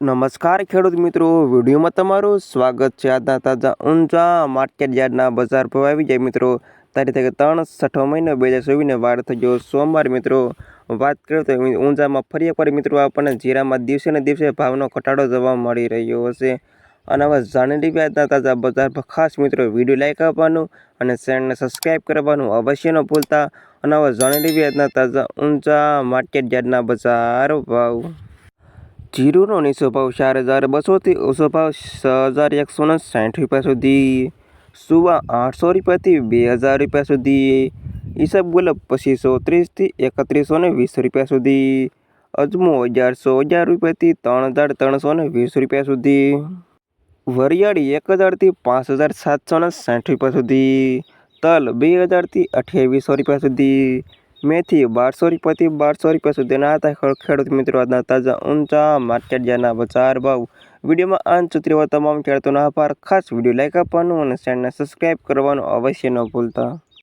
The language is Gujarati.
નમસ્કાર ખેડૂત મિત્રો, વિડીયોમાં તમારું સ્વાગત છે. આજના તાજા ઊંચા માર્કેટ યાર્ડના બજાર ભાવ આવી જાય મિત્રો. તારીખ ત્રણ છઠ્ઠો મહિનો બે હજાર ચોવીસને વાર થઈ ગયો સોમવાર મિત્રો. વાત કરીએ તો ઊંઝામાં ફરી એકવાર મિત્રો આપણને જીરામાં દિવસે ને દિવસે ભાવનો ઘટાડો જોવા મળી રહ્યો હશે. અને હવે જાણી વ્યાજના તાજા બજાર પર ખાસ મિત્રો, વીડિયો લાઈક આપવાનું અને ચેનલને સબસ્ક્રાઈબ કરવાનું અવશ્ય ન ભૂલતા. અને હવે જાણી વ્યાજના તાજા ઊંચા માર્કેટ યાર્ડના બજાર ભાવ. જીરુનો નીચો ભાવ ચાર હજાર બસોથી ઓછો ભાવ છ હજાર એકસો ને સાઠ રૂપિયા સુધી. સુવા આઠસો રૂપિયાથી બે હજાર રૂપિયા સુધી. ઈસબ ગુલબ પચીસો ત્રીસથી એકત્રીસો ને વીસ રૂપિયા સુધી. અજમો અગિયારસો અગિયાર રૂપિયાથી ત્રણ હજાર ત્રણસો ને વીસ રૂપિયા સુધી. વરિયાળી એક હજારથી પાંચ હજાર સાતસો ને સાઠ રૂપિયા સુધી. તલ બે હજારથી અઠ્યાવીસો રૂપિયા સુધી. મેથી બારસો રૂપિયાથી બારસો રૂપિયા સુધીના હતા. ખેડ- ખેડૂત મિત્રો, આજના તાજા ઊંચા માર્કેટ જ્યાંના બજાર ભાવ વિડીયોમાં અંત સુધી તમામ ખેડૂતોનો આભાર. ખાસ વીડિયો લાઇક આપવાનું અને ચેનલને સબસ્ક્રાઈબ કરવાનું અવશ્ય ન ભૂલતા.